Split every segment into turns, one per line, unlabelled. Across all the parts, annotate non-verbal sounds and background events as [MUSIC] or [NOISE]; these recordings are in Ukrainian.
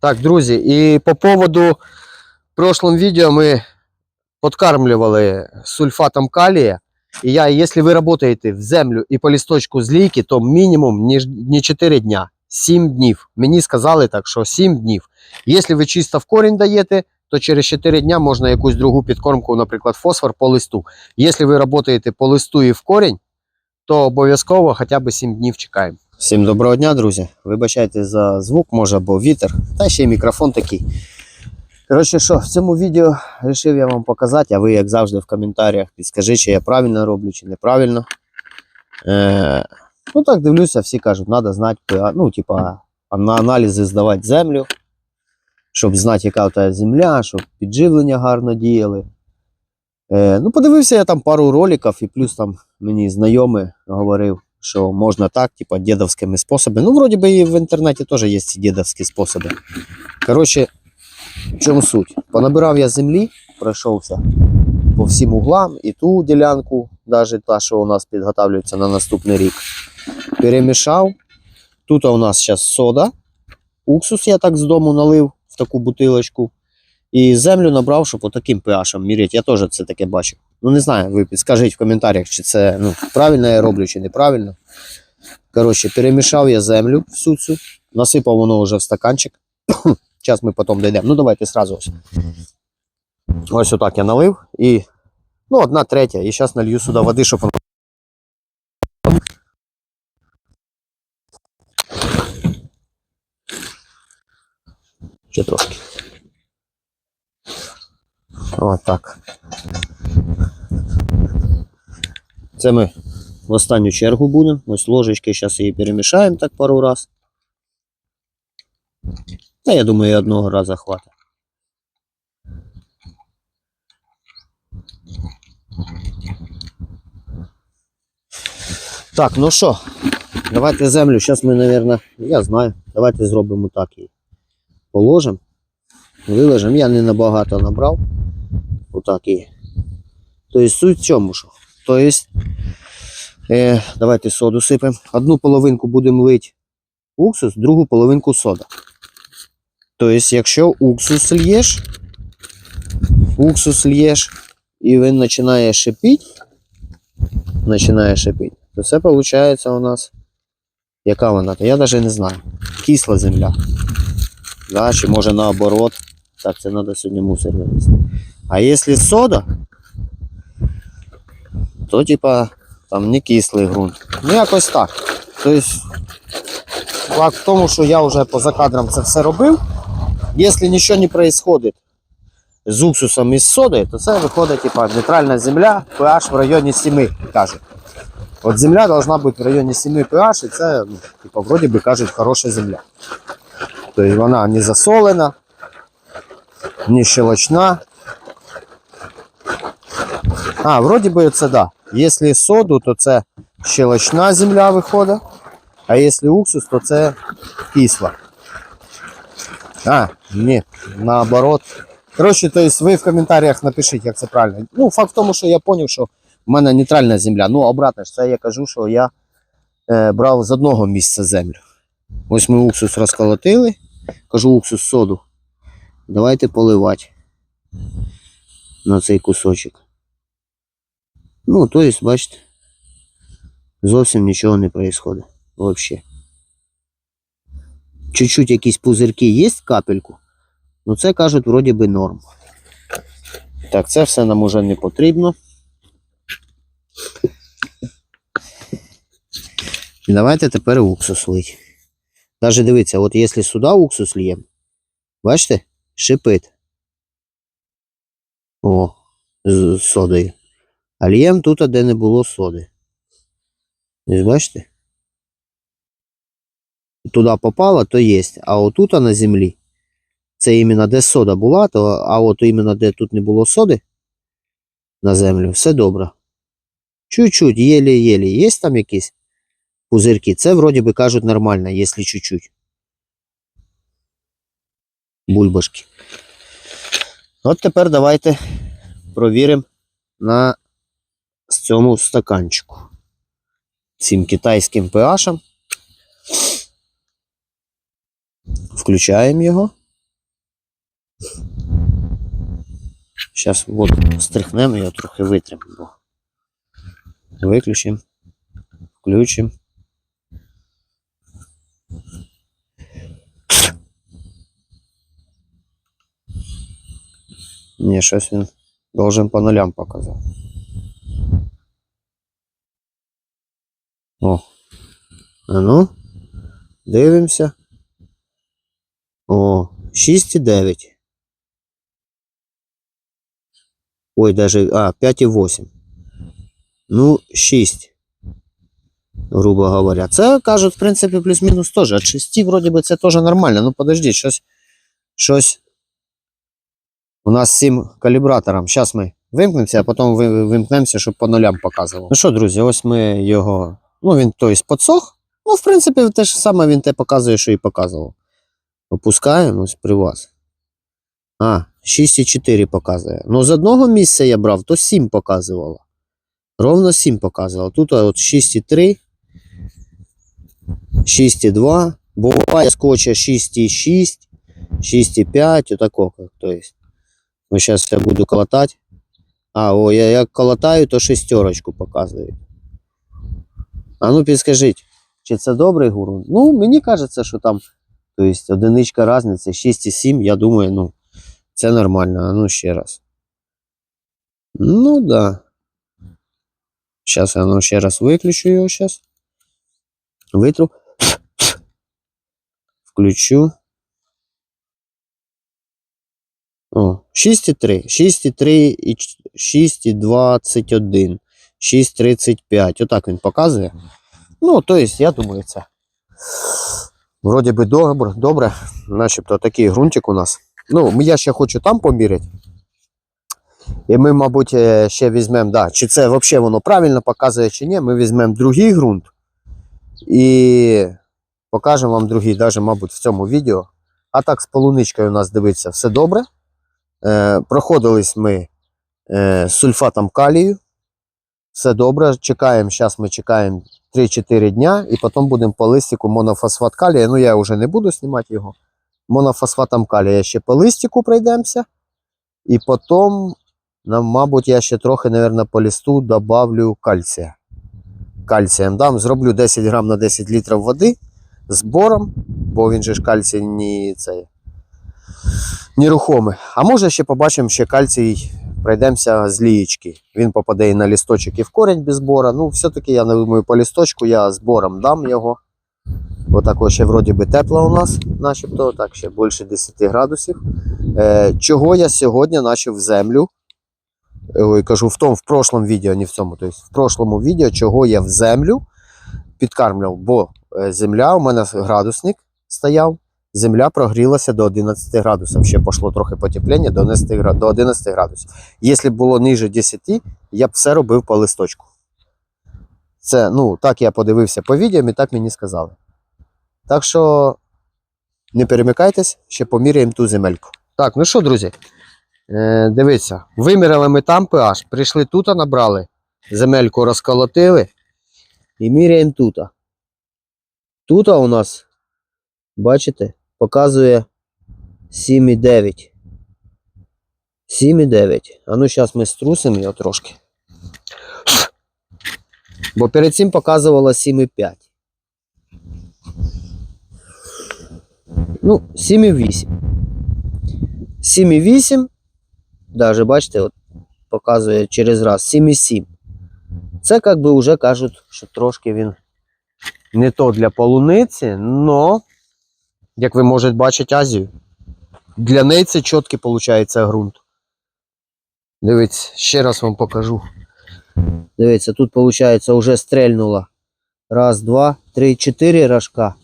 Так, друзі, і по поводу в відео ми подкармлювали сульфатом калія. І я, якщо ви працюєте в землю і по лісточку з лійки, то мінімум не 4 дня, 7 днів. Мені сказали так, що 7 днів. Якщо ви чисто в корінь даєте, то через 4 дня можна якусь другу підкормку, наприклад, фосфор по листу. Якщо ви працюєте по листу і в корінь, то обов'язково хоча б 7 днів чекаємо. Всім доброго дня, друзі. Вибачайте за звук, може або вітер, та ще й мікрофон такий. Коротше, що, в цьому відео вирішив я вам показати, а ви, як завжди, в коментарях підскажіть, чи я правильно роблю, чи неправильно. Е, ну так дивлюся, всі кажуть, треба знати, ну, типа, на аналізи здавати землю, щоб знати, яка тебе земля, щоб підживлення гарно діяли. Е, ну, подивився я там пару роликів, і плюс там мені знайомий говорив, що можна так, типа, дедовськими способами. Ну, вроді би і в інтернеті теж є ці дедовські способи. Коротше, в чому суть? Понабирав я землі, пройшовся по всім углам і ту ділянку, навіть та, що у нас підготовлюється на наступний рік. Перемішав. Тут у нас зараз сода. Уксус я так з дому налив в таку бутилочку. І землю набрав, щоб по таким pH міряти. Я теж це таке бачу. Ну, не знаю, ви підскажіть в коментарях, чи це ну, правильно я роблю, чи неправильно. Коротше, перемішав я землю всю цю, насипав воно вже в стаканчик. [COUGHS] Зараз ми потім дійдемо. Ну, давайте сразу ось. Ось отак я налив і ну, одна третя. І зараз налью сюди води, щоб воно. Ще трошки. Ось так. Це ми в останню чергу будемо. Ось ложечки, зараз її перемішаємо так пару раз. Та я думаю, і одного разу хватить. Так, ну що, давайте землю. Зараз ми, мабуть, я знаю. Давайте зробимо так її. Положимо, виложимо. Я не набагато набрав. Отак її. Тобто суть в чому що? Тобто, е, давайте соду сипемо. Одну половинку будемо лити уксус, другу половинку сода. Тобто, якщо уксус л'єш, уксус л'єш, і він починає шипіти, починає шипіти, то це виходить у нас. Яка вона? Я навіть не знаю. Кисла земля. Да, чи може наоборот. Так, це треба сьогодні мусор винести. А якщо сода, то типа там не кислий ґрунт. Ну якось так. Тобто, факт в тому, що я вже поза кадром це все робив. Якщо нічого не відбувається з уксусом і з содою, то це виходить типа нейтральна земля, pH в районі 7, кажуть. От земля должна бути в районі 7 pH, і це, ну, типа, вроді би кажуть, хороша земля. Тобто вона не засолена, не щелочна. А, вроді би це да. Якщо соду, то це щелочна земля виходить, а якщо уксус, то це кисла. А, ні, наоборот. Коротше, то есть ви в коментарях напишіть, як це правильно. Ну, факт в тому, що я зрозумів, що в мене нейтральна земля. Ну, обратно ж, це я кажу, що я е, брав з одного місця землю. Ось ми уксус розколотили. Кажу уксус соду. Давайте поливати на цей кусочок. Ну, то есть, бачите, зовсім нічого не происходит. Вообще. Чуть-чуть якісь пузирки є капельку. Ну це кажуть, вроді би норм. Так, це все нам уже не потрібно. І давайте тепер уксус лить. Даже дивіться, от якщо сюди уксус льємо, бачите, шипить. О, з содою. А льємо тут, де не було соди. Ось бачите? Туди попало, то є. А отут на землі, це іменно де сода була, то, а от іменно де тут не було соди на землю, все добре. Чуть-чуть, єлі-єлі, є там якісь пузирки. Це вроді би кажуть нормально, якщо чуть-чуть. Бульбашки. От тепер давайте провіримо на з цьому стаканчику. Цим китайським PH. Включаємо його. Зараз воду стряхнемо його трохи витримо. Виключимо, включимо. Ні, щось він должен по нулям показати. О. А ну. Дивимося. О, 6,9. Ой, даже, а, 5,8. Ну, 6. Грубо говоря. Це кажуть, в принципі, плюс-мінус теж. От 6 вроді би це теж нормально. Ну, подожди, щось. Щось. У нас 7 калібратором. Зараз ми вимкнемося, а потім ви- вимкнемося, щоб по нулям показував. Ну що, друзі, ось ми його. Ну, він тобто подсох. Ну, в принципі, те ж саме він те показує, що і показував. Опускаємо ось при вас. А, 6,4 показує. Ну, з одного місця я брав, то 7 показувало. Ровно 7 показувало. Тут от 6,3, 6,2. Буває скоча 6,6, 6,5, отако. То есть. Ну, зараз я буду колотати. А, о, я як колотаю, то шестерочку показує. А ну підскажіть, чи це добрий гуру? Ну, мені кажеться, що там, то есть, одиничка різниця, 6,7, я думаю, ну, це нормально. А ну ще раз. Ну, да. Сейчас я ну, ще раз виключу його сейчас. Витру. Включу. О, 6,3. 6,3 і 6,21. 6,35. Отак він показує. Ну, то есть, я думаю, це. Вроді би добре, добре. Начебто такий ґрунтик у нас. Ну, я ще хочу там поміряти. І ми, мабуть, е, ще візьмемо, да, чи це взагалі воно правильно показує, чи ні. Ми візьмемо другий ґрунт і покажемо вам другий, навіть, мабуть, в цьому відео. А так, з полуничкою у нас дивиться все добре. Е, проходились ми е, з сульфатом калію. Все добре. Чекаємо, зараз ми чекаємо 3-4 дня, і потім будемо по листику монофосфат калія. Ну, я вже не буду знімати його. Монофосфатом калія ще по листику пройдемося. І потім, нам, мабуть, я ще трохи, мабуть, по листу добавлю кальція. Кальцієм дам, зроблю 10 грам на 10 літрів води з бором, бо він же ж кальцій не цей, нерухомий. А може ще побачимо ще кальцій, пройдемося з лієчки. Він попаде і на лісточок, і в корінь без бора. Ну, все-таки я думаю, по лісточку я з бором дам його. Бо також ще вроді би тепло у нас, начебто, так ще більше 10 градусів. Е, чого я сьогодні почав в землю? Ой, кажу, в тому, в прошлому відео, не в цьому. Тобто в прошлому відео, чого я в землю підкармлював, бо е, земля, у мене градусник стояв, земля прогрілася до 11 градусів. Ще пішло трохи потепління до 11, до 11 градусів. Якщо б було ниже 10, я б все робив по листочку. Це, ну, так я подивився по відео і так мені сказали. Так що не перемикайтесь, ще поміряємо ту земельку. Так, ну що, друзі, е, дивіться, виміряли ми там pH, прийшли тут, набрали, земельку розколотили і міряємо тут. Тут у нас, бачите, показує 7,9. 7,9. А ну зараз ми струсимо його трошки. Бо перед цим показувало 7,5. Ну, 7,8. 7,8. Даже, бачите, от показує через раз 7,7. Це як би вже кажуть, що трошки він не то для полуниці, но, як ви можете бачити Азію, для неї це чіткий виходить ґрунт. Дивіться, ще раз вам покажу. Дивіться, тут виходить вже стрельнуло. Раз, два, три, чотири рожка.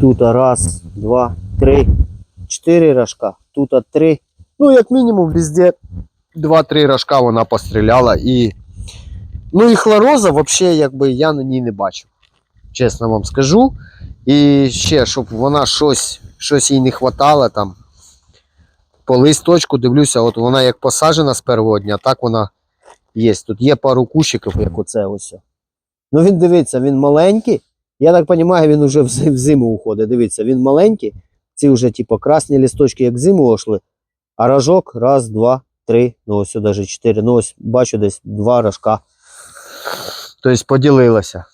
Тут раз, два, три, чотири рожка. Тут три. Ну, як мінімум, везде два-три рожка вона постріляла. І... Ну і хлороза, взагалі, якби я на ній не бачив. Чесно вам скажу. І ще, щоб вона щось, щось їй не хватало там. По листочку дивлюся, от вона як посаджена з першого дня, так вона є. Тут є пару кущиків, як оце ось. Ну він дивиться, він маленький. Я так розумію, він вже в зиму уходить. Дивіться, він маленький. Ці вже, типу, красні листочки, як зиму ошли. А рожок, раз, два, три, ну ось навіть чотири. Ну ось бачу десь два рожка. Тобто поділилося.